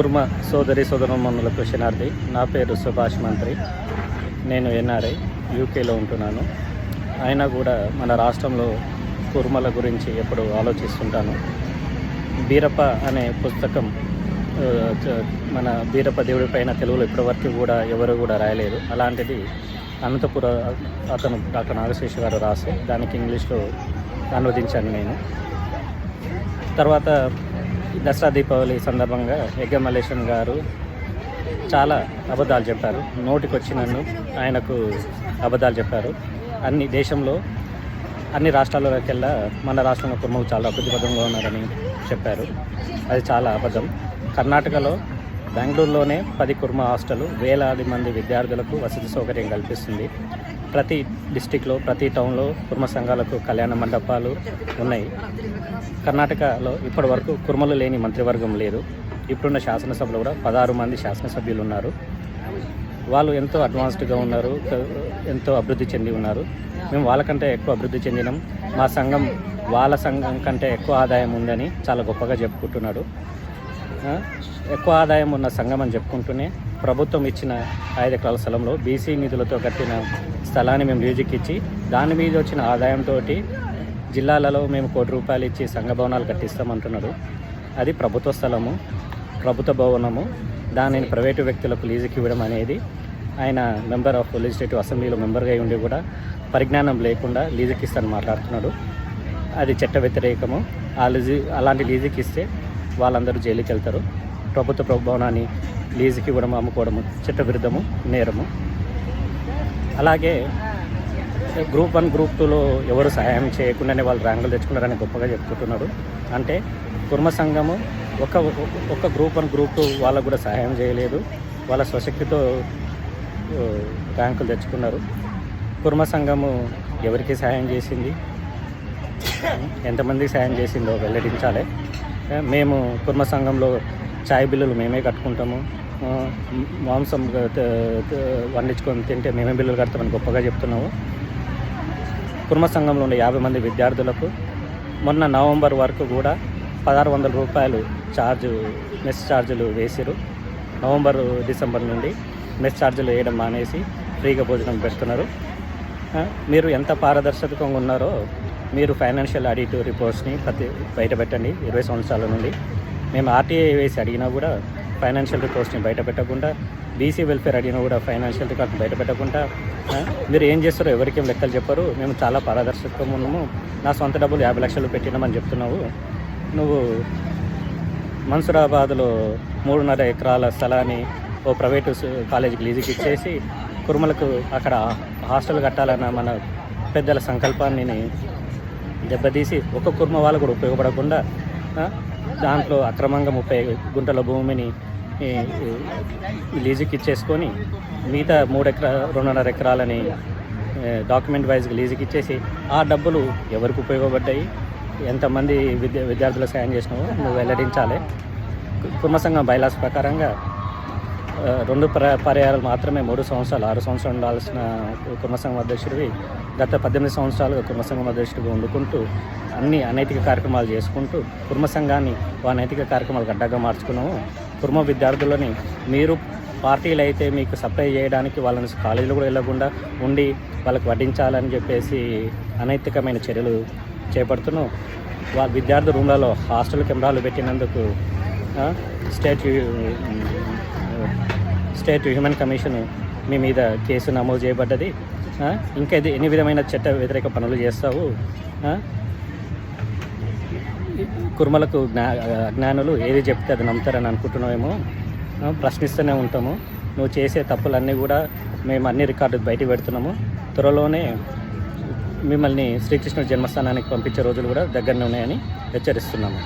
కుర్మ సోదరి సోదరమణులకు శనార్థి నా పేరు సుభాష్ మంత్రి. నేను ఎన్ఆర్ఐ యూకేలో ఉంటున్నాను. అయినా కూడా మన రాష్ట్రంలో కుర్మల గురించి ఎప్పుడు ఆలోచిస్తుంటాను. బీరప్ప అనే పుస్తకం మన బీరప్ప దేవుడి పైన తెలుగులో ఇప్పటివరకు కూడా ఎవరు కూడా రాయలేదు. అలాంటిది అనంతపుర అతను డాక్టర్ నాగశేషి గారు రాసి దానికి ఇంగ్లీష్లో అనువదించాను నేను. తర్వాత దసరా దీపావళి సందర్భంగా యజ్ఞ గారు చాలా అబద్ధాలు చెప్పారు. నోటికి వచ్చినన్ను ఆయనకు అబద్ధాలు చెప్పారు. అన్ని దేశంలో అన్ని రాష్ట్రాలకెల్లా మన రాష్ట్రంలో కుటుంబం చాలా అభివృద్ధి పదంగా ఉన్నారని చెప్పారు. అది చాలా అబద్ధం. కర్ణాటకలో బెంగళూరులోనే పది కుర్మ హాస్టల్ వేలాది మంది విద్యార్థులకు వసతి సౌకర్యం కల్పిస్తుంది. ప్రతి డిస్టిక్లో ప్రతి టౌన్లో కుర్మ సంఘాలకు కళ్యాణ మండపాలు ఉన్నాయి. కర్ణాటకలో ఇప్పటి వరకు కుర్మలు లేని మంత్రివర్గం లేదు. ఇప్పుడున్న శాసనసభలో కూడా పదహారు మంది శాసనసభ్యులు ఉన్నారు. వాళ్ళు ఎంతో అడ్వాన్స్డ్గా ఉన్నారు ఎంతో అభివృద్ధి చెంది ఉన్నారు. మేము వాళ్ళకంటే ఎక్కువ అభివృద్ధి చెందినాం. మా సంఘం వాళ్ళ సంఘం కంటే ఎక్కువ ఆదాయం ఉందని చాలా గొప్పగా చెప్పుకుంటున్నాడు. ఎక్కువ ఆదాయం ఉన్న సంఘం అని చెప్పుకుంటూనే ప్రభుత్వం ఇచ్చిన ఐదు ఎకరాల స్థలంలో బీసీ నిధులతో కట్టిన స్థలాన్ని మేము లీజుకి ఇచ్చి దాని మీద వచ్చిన ఆదాయంతో జిల్లాలలో మేము కోటి రూపాయలు ఇచ్చి సంఘ భవనాలు కట్టిస్తామంటున్నారు అది ప్రభుత్వ స్థలము ప్రభుత్వ భవనము. దానిని ప్రైవేటు వ్యక్తులకు లీజుకి ఇవ్వడం అనేది ఆయన మెంబర్ ఆఫ్ లెజిస్లేటివ్ అసెంబ్లీలో మెంబర్గా ఉండి కూడా పరిజ్ఞానం లేకుండా లీజుకి ఇస్తాను మాట్లాడుతున్నాడు. అది చట్ట వ్యతిరేకము. ఆ లీజు అలాంటి లీజుకి ఇస్తే వాళ్ళందరూ జైలుకి వెళ్తారు. ప్రభుత్వ ప్రభవనాన్ని లీజుకి ఇవ్వడం అమ్ముకోవడము చట్టవిరుద్ధము నేరము. అలాగే గ్రూప్ వన్ గ్రూప్ టూలో ఎవరు సహాయం చేయకుండానే వాళ్ళు ర్యాంకులు తెచ్చుకున్నారని గొప్పగా చెప్పుకుంటున్నారు అంటే కుర్మ సంఘము ఒక ఒక గ్రూప్ వన్ గ్రూప్ టూ వాళ్ళకు కూడా సహాయం చేయలేదు. వాళ్ళ స్వశక్తితో ర్యాంకులు తెచ్చుకున్నారు. కుర్మ సంఘము ఎవరికి సహాయం చేసింది? ఎంతమందికి సాయం చేసిందో వెల్లడించాలి. మేము కుర్మ సంఘంలో చాయ్ బిల్లులు మేమే కట్టుకుంటాము. మాంసం వండించుకొని తింటే మేమే బిల్లులు కడతామని గొప్పగా చెప్తున్నాము. కుర్మ సంఘంలో ఉన్న యాభై మంది విద్యార్థులకు మొన్న నవంబర్ వరకు కూడా పదహారు వందల రూపాయలు ఛార్జ్ మెస్ ఛార్జీలు వేసిరు నవంబర్ డిసెంబర్ నుండి మెస్ ఛార్జీలు వేయడం మానేసి ఫ్రీగా భోజనం పెడుతున్నారు. మీరు ఎంత పారదర్శకంగా ఉన్నారో మీరు ఫైనాన్షియల్ ఆడిట్ రిపోర్ట్స్ని ప్రతి బయట పెట్టండి. ఇరవై సంవత్సరాల నుండి మేము ఆర్టీఐ వేసి అడిగినా కూడా ఫైనాన్షియల్ రిపోర్ట్స్ని బయట పెట్టకుండా బీసీ వెల్ఫేర్ అడిగినా కూడా ఫైనాన్షియల్ రికార్డ్ బయట పెట్టకుండా మీరు ఏం చేస్తారో ఎవరికేం లెక్కలు చెప్పరు మేము చాలా పారదర్శకంగా ఉన్నాము. నా సొంత డబ్బులు యాభై లక్షలు పెట్టినామని చెప్తున్నావు. నువ్వు మన్సూరాబాద్లో మూడున్నర ఎకరాల స్థలాన్ని ఓ ప్రైవేటు కాలేజీకి లీజుకి ఇచ్చేసి కుర్మలకు అక్కడ హాస్టల్ కట్టాలన్న మన పెద్దల సంకల్పాన్ని దెబ్బతీసి ఒక కుర్మ వాళ్ళు కూడా ఉపయోగపడకుండా దాంట్లో అక్రమంగా ముప్పై గుంటల భూమిని లీజుకి ఇచ్చేసుకొని మిగతా మూడు ఎకరా రెండున్నర ఎకరాలని డాక్యుమెంట్ వైజ్గా లీజుకి ఇచ్చేసి ఆ డబ్బులు ఎవరికి ఉపయోగపడ్డాయి ఎంతమంది విద్య విద్యార్థులకు సాయం చేసినావో నువ్వు వెల్లడించాలి. కుర్మ సంఘం బైలాస్ ప్రకారంగా రెండు పర్యాయాలు మాత్రమే మూడు సంవత్సరాలు ఆరు సంవత్సరాలు ఉండాల్సిన కుర్మసంఘం అధ్యక్షుడివి గత పద్దెనిమిది సంవత్సరాలుగా కుర్మసంఘం అధ్యక్షుడిగా వండుకుంటూ అన్ని అనైతిక కార్యక్రమాలు చేసుకుంటూ కుర్మ సంఘాన్ని ఆ నైతిక కార్యక్రమాలు గడ్డగా మార్చుకున్నాము. కుర్మ విద్యార్థులని మీరు పార్టీలు అయితే మీకు సప్లై చేయడానికి వాళ్ళని కాలేజీలో కూడా వెళ్ళకుండా ఉండి వాళ్ళకి వడ్డించాలని చెప్పేసి అనైతికమైన చర్యలు చేపడుతున్నాం. వాళ్ళ విద్యార్థి రూమ్లలో హాస్టల్ కెమెరాలు పెట్టినందుకు స్టేట్ స్టేట్ హ్యూమన్ కమిషన్ మీ మీద కేసు నమోదు చేయబడ్డది. ఇంకా ఇది ఎన్ని విధమైన చట్ట వ్యతిరేక పనులు చేస్తావు? కుర్మలకు జ్ఞా అజ్ఞానులు ఏది చెప్తే అది నమ్ముతారని అనుకుంటున్నామేమో ప్రశ్నిస్తూనే ఉంటాము. నువ్వు చేసే తప్పులన్నీ కూడా మేము అన్ని రికార్డు బయట పెడుతున్నాము. త్వరలోనే మిమ్మల్ని శ్రీకృష్ణ జన్మస్థానానికి పంపించే రోజులు కూడా దగ్గరనే ఉన్నాయని హెచ్చరిస్తున్నాము.